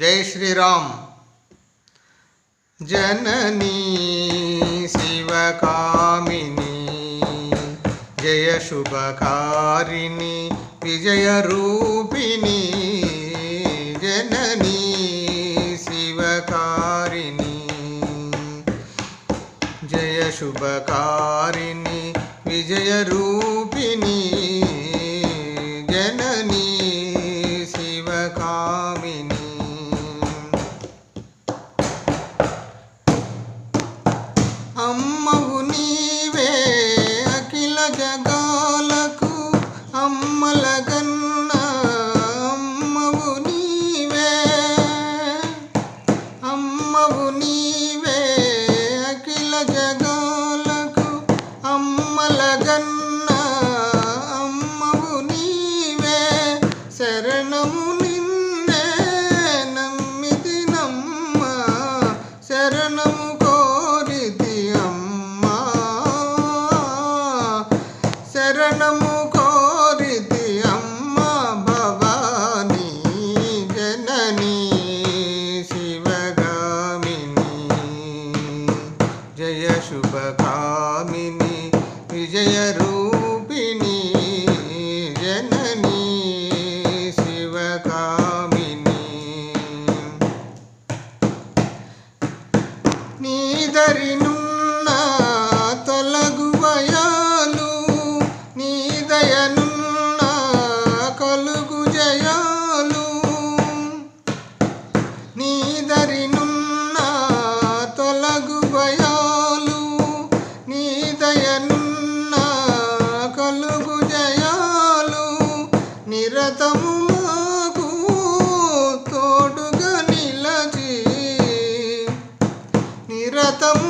जय श्री राम जननी शिवकामिनी जय शुभकारिणी विजयरूपिणी जननी शिवकारिणी जय शुभकारिणी विजयरूपिणी जननी ശരണമു കോരി അമ്മ ഭവാനി ജനനി ശിവഗാമിനി. ജയ ശുഭകാമിനി വിജയരൂപിണി ജനനി ശിവകാമിനി നീതരിനു रतम